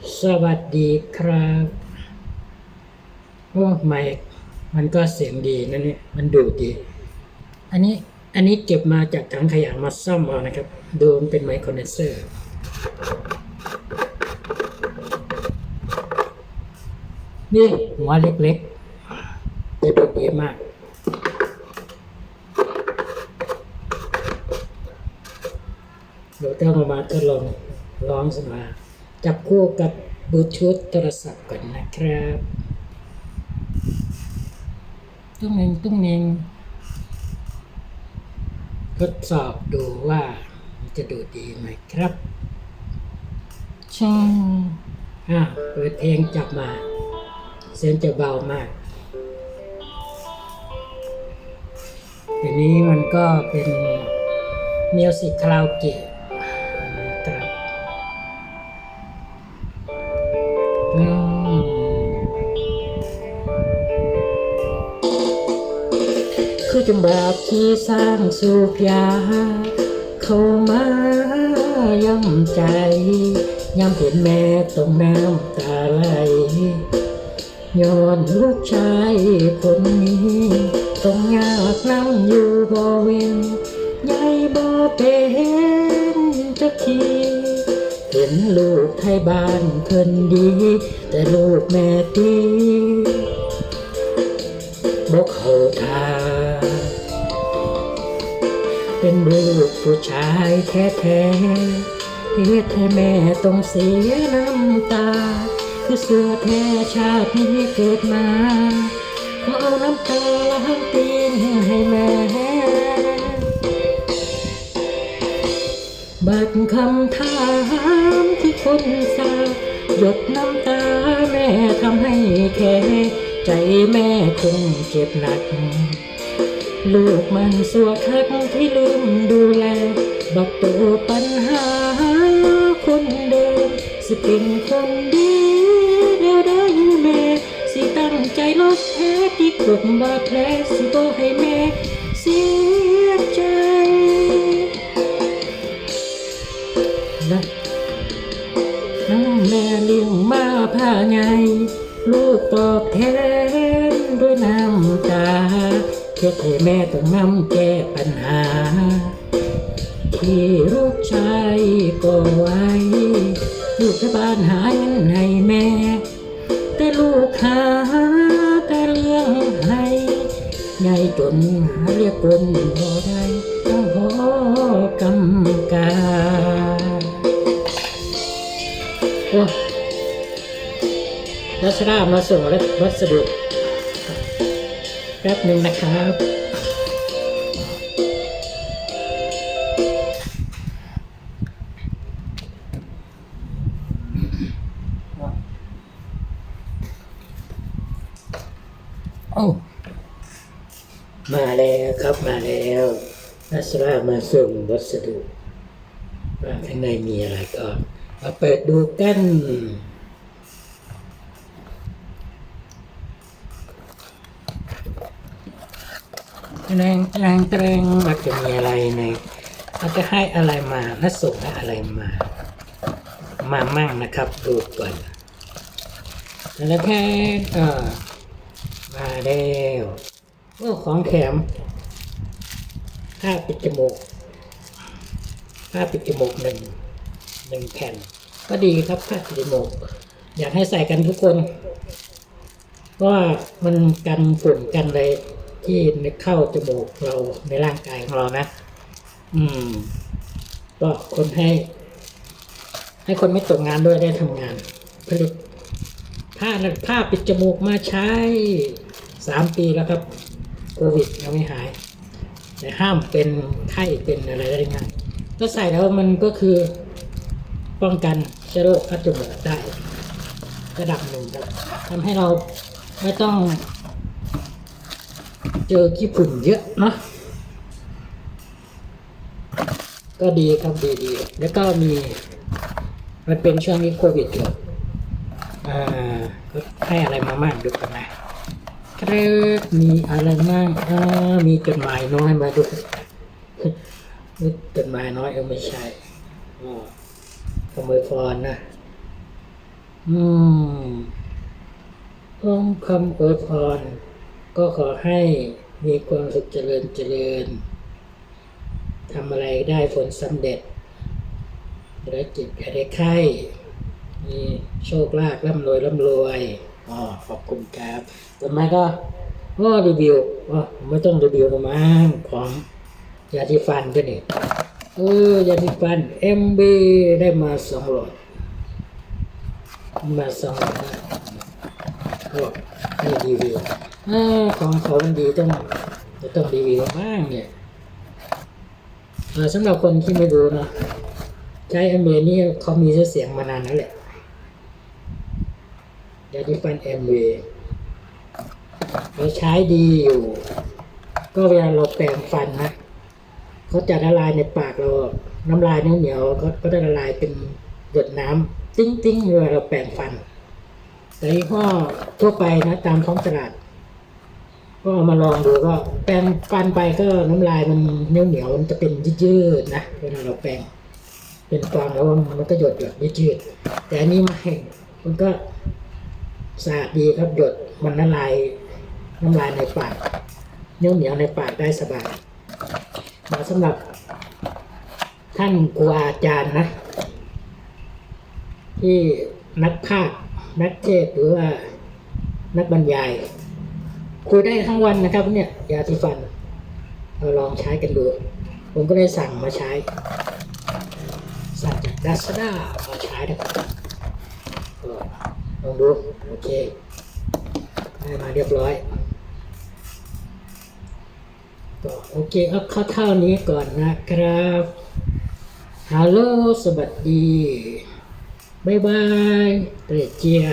สวัสดีครับโอ้ไม่มันก็เสียงดีนะเนี่ยมันดูดี อันนี้อันนี้เก็บมาจากถังขยะมาซ่อมเอานะครับ ดูมันเป็นไมโครเนเซอร์นี่หัวเล็กๆแต่ดูดีมากเดี๋ยวต้องมาทดลองร้องสักหน่อย จับคู่กับบลูทูธโทรศัพท์ก่อนนะครับตุ้งเองตุ้งเองทดสอบดูว่ามันจะดูดีไหมครับช่างอะเปิดเพลงจับมา เสียงจะเบามากทีนี้มันก็เป็นมิวสิกคาราโอเกะ คือจังแบบที่สร้างสุขยา เข้ามาย่ำใจย่ำเห็นแม่ต้องน้ำตาไหลย้อนลูกชายคนนี้ต้องยากนั่งอยู่บ่เวนยายบ่เป็นจักทีเห็นลูกไทยบ้านเพิ่นดี แต่ลูกแม่ตีายแท้เหตุให้แม่ต้องเสียน้ำตา คือเสือแท้ชาตินี้เกิดมาขอเอาน้ำตาล้างตีนให้แม่บัดคำถามที่คนสาหยดน้ำตาแม่ทำให้แค่ใจแม่คงเจ็บหนัก ลูกมันสัวคักที่ลืมดูแล บักตัวปัญหาคนเดิมสิเป็นคนดีเดี๋ยวได้แม่สิตั้งใจลดแผลที่กดบาแผลสิบ่ให้แม่เสียใจนะน้องแม่เลี้ยงมาผ้าไงลูกตอบแทนด้วยน้ำตาเพื่อให้แม่ต้องนำแก้ปัญหา ที่ลูกชายก็ไว้ ลูกที่บ้านหาเงินให้แม่ แต่ลูกหาแต่เรื่องให้ใหญ่จนหาเรียกคนบ่ได้ต้องขอกำกาโอ้รัชดามาส่งวัสดุแป๊บหนึ่งนะครับ อ้มาแล้วครับมาแล้วนัสรามาส่งวัสดุว่าข้างในมีอะไรก็มาเปิดดูกัน แรงแรงแรงมันจะมีอะไรในมันจะให้อะไรมาและส่งให้อะไรมา มามั่งนะครับ ดูก่อนแล้วแค่เออ มาแล้วโอ้ของแถมผ้าปิดจมูกผ้าปิดจมูกหนึ่งหนึ่งแผ่น ก็ดีครับผ้าปิดจมูก อยากให้ใส่กันทุกคนว่ามันกันฝุ่นกันอะไรที่เข้าจมูกเราในร่างกายของเรานะ อืม ก็คนให้ ให้คนไม่ตกงานด้วยได้ทำงานผลิต ผ้าผ้าปิดจมูกมาใช้สามปีแล้วครับโควิดยังไม่หาย แต่ห้ามเป็นไข้เป็นอะไรได้ง่ายก็ใส่แล้วมันก็คือป้องกันเชื้อโรคคัดจมูกได้ระดับหนึ่งครับทำให้เราไม่ต้อง เจอขี้ฝุ่นเยอะเนาะก็ดีครับดีดีแล้วก็มี มันเป็นช่วงนี้โควิดอยู่ อ่าก็ให้อะไรมามากดูกันนะครับมีอะไรมากอ่ามีจดหมายน้อยมาด้วยนี่จดหมายน้อยเออไม่ใช่อ๋อขโมยฟอนนะ อืมพ้องคำอวยพร ก็ขอให้มีความสุขเจริญเจริญทำอะไรได้ผลสำเร็จจะได้จิตอย่ได้ไข้ มีโชคลาภร่ำรวยร่ำรวยอ๋อขอบคุณครับต่อมาก็ก็รีวิวอ๋อไม่ต้องรีวิวประมาณของยาสีฟันก็นี่เออยาสีฟัน MB ได้มาสองหลอดมาสองหลอดนะก็ให้รีวิวอ่าของเขามันดีต้องจะต้องรีวิวบ้างเนี่ยอ่าสำหรับคนที่ไม่รู้เนาะใช้ MB นี่เขามีชื่อเสียงมานานแล้วแหละ ยาดีฟันเอ็มวีเราใช้ดีอยู่ ก็เวลาเราแปรงฟันนะเขาจะละลายในปากเรา น้ำลายเหนียวเหนียวๆก็ก็จะละลายเป็นหยดน้ำติ้งติ้งเวลาเราแปรงฟัน แต่ยี่ห้อทั่วไปนะ ตามท้องตลาด ก็เอามาลองดูก็ แปรงฟันไปก็น้ำลายมันเหนียวเหนียวมันจะเป็นยืดๆนะเวลาเราแปรงเป็นฟองแล้วมันก็หยดหยดยืดๆแต่อันนี้ไม่มันก็ สะอาดดีครับหยดมันละลายน้ำลายในปากเนียวเหนียวในปากได้สบายมาสำหรับท่านครูอาจารย์นะ ที่นักภาคนักเทศหรือว่านักบรรยายคุยได้ทั้งวันนะครับ เนี่ยยาสีฟัน เราลองใช้กันดู ผมก็ได้สั่งมาใช้ สั่งจากดัสด้ามาใช้นะครับ ลองดู โอเคได้มาเรียบร้อยก็โอเคเอาเข้าเท่านี้ก่อนนะครับฮัลโหลสวัสดี บ๊ายบายเตรเจีย